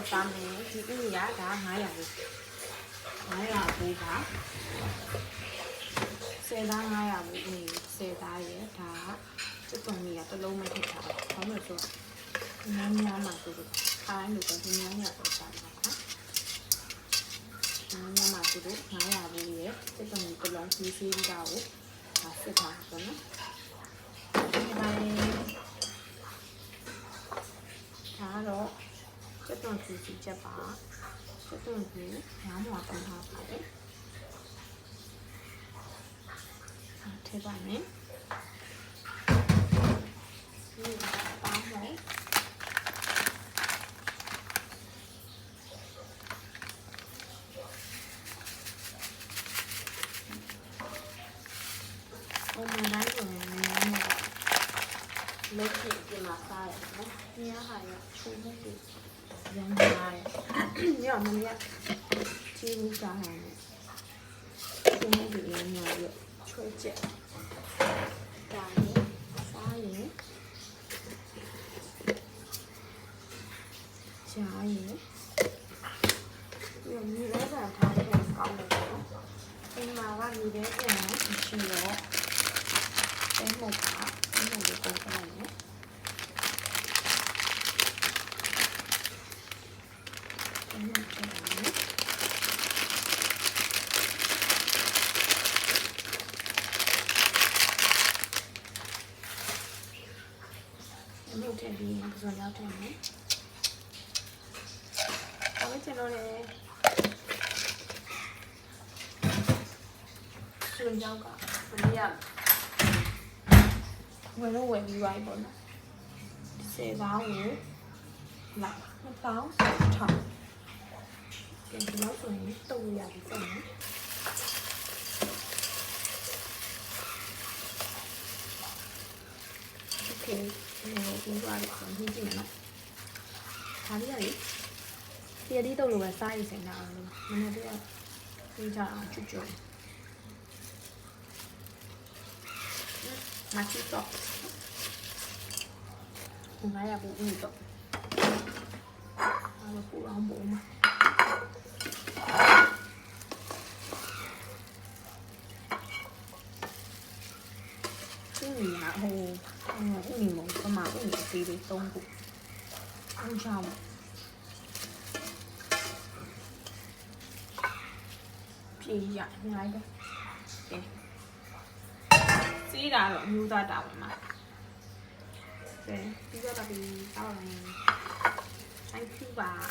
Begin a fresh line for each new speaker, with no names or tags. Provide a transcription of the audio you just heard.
လုပ်သားမယ်ဒီဥရဒါ900ဘူး900ဘူးပါဆယ်သား900ဘူးနေဆယ်သားရဲ့ဒါကစစ်တုံကြီးကတစ်လုံးမထည့်ထားဘူးဘာလို့လဲဆိုတော့ညမ်းညမ်းမှသူတို့ခိုင်းလို့တော့ညမ်းညမ်းတော့စားတာပါညမ်းညမ်းမှသူတို့900ဘူးရဲ့စစ်တုံကြီးတစ်လုံးကြီးစီးပြီးတာကိုဒါစစ်ထားပါတော့နော်ဒီမှာဒါကတော့ စစ်တုံကြီးစီချက်ပါစစ်တုံကြီးညားမှာပုံထားပါတယ်ထည့်ပါမယ်ဒီပါမယ်ပုံမှန်တိုင်းဆိုရင်လည်းနည်းနည်းလက် ရှိပြင်လာစားရတယ်နော်။ဒီဟာရချိုးမှုတွေရမ်းလာတယ်။ညမမရချီးမှုစားရတယ်။ချိုးမှုတွေလည်းညာရချွဲချက်။ဒါရင်စားရင်ကြားရင်ဒီမြေလဲစားထားတဲ့ကောင်းတယ်နော်။အိမ်မှာကမြေလဲပြန်မရှိတော့တဲမုတ်ပါတဲမုတ်လေးပုံပြလိုက်မယ်တဲမုတ်ပြန် မြုပ်ထည့်ပြီးပစောရောက်ထည့်မယ်။ဒါပဲကျွန်တော်လည်းစွန်ရောက်ကမလျောက်ဝင်လို့ဝင်ပြီးပါပြီပေါ့နော်။၁၀ပေါင်းကိုလာပေါင်း၁၀ထောင် 그냥 손이 또 양손이 이렇게 공부하기 còn chương trình lắm Tháng giấy Thì đi đâu lùi sai thì nào Mình hãy đưa Mình chọn chút chút Mà chút chút Cũng phải là bụng mì chút Mà bụng là không mà အောင်ချွတ်ချွတ်မာချီတော့ ငါရဘူးဦးတော့အားလုံးပူအောင်ပုံမှာဦးညီရဟိုဦးညီမပမာဦးညီအသေးလေး၃ခုဦးချောင်းပြေးရငါလိုက်တယ်စီးတာတော့အမျိုးသားတာဝန်မှာ 对，比较特别高人，还酷吧。